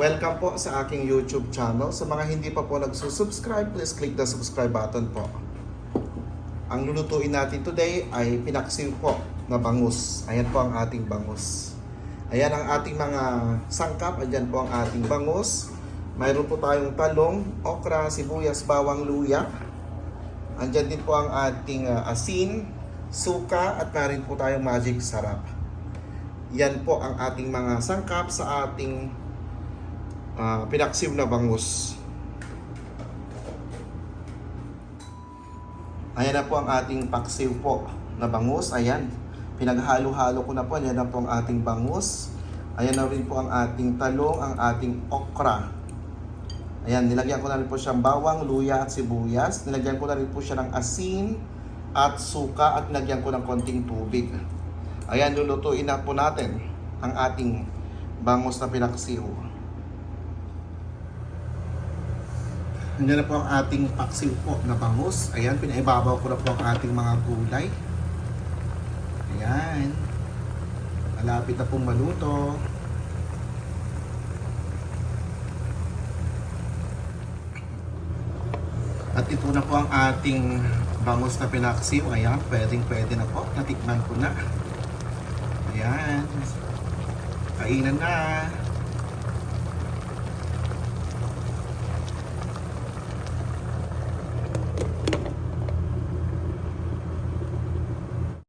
Welcome po sa aking YouTube channel. Sa mga hindi pa po nagsusubscribe, please click the subscribe button po. Ang lulutuin natin today ay pinaksiw po na bangus. Ayan po ang ating bangus. Ayan ang ating mga sangkap. Ayan po ang ating bangus. Mayroon po tayong talong, okra, sibuyas, bawang, luya. Andyan din po ang ating ah, asin, suka, at narin po tayong magic sarap. Yan po ang ating mga sangkap sa ating ah, pinaksiw na bangus. Ayan na po ang ating paksiw po na bangus. Ayan. Pinaghalo-halo ko na po. Ayan na po ang ating bangus. Ayan na rin po ang ating talong, ang ating okra. Ayan, nilagyan ko na rin po siyang bawang, luya at sibuyas. Nilagyan ko na rin po siya ng asin at suka at nilagyan ko ng konting tubig. Ayan, lulutuin na po natin ang ating bangus na pinaksiw. Nandiyan na po ang ating paksiw po na bangus. Ayan, pinaibabaw ko na po ang ating mga gulay. Ayan. Malapit na pong maluto. At ito na po ang ating bangus na pinaksiw. Ayan, pwedeng pwede na po. Natikman ko na. Ayan. Kainan na.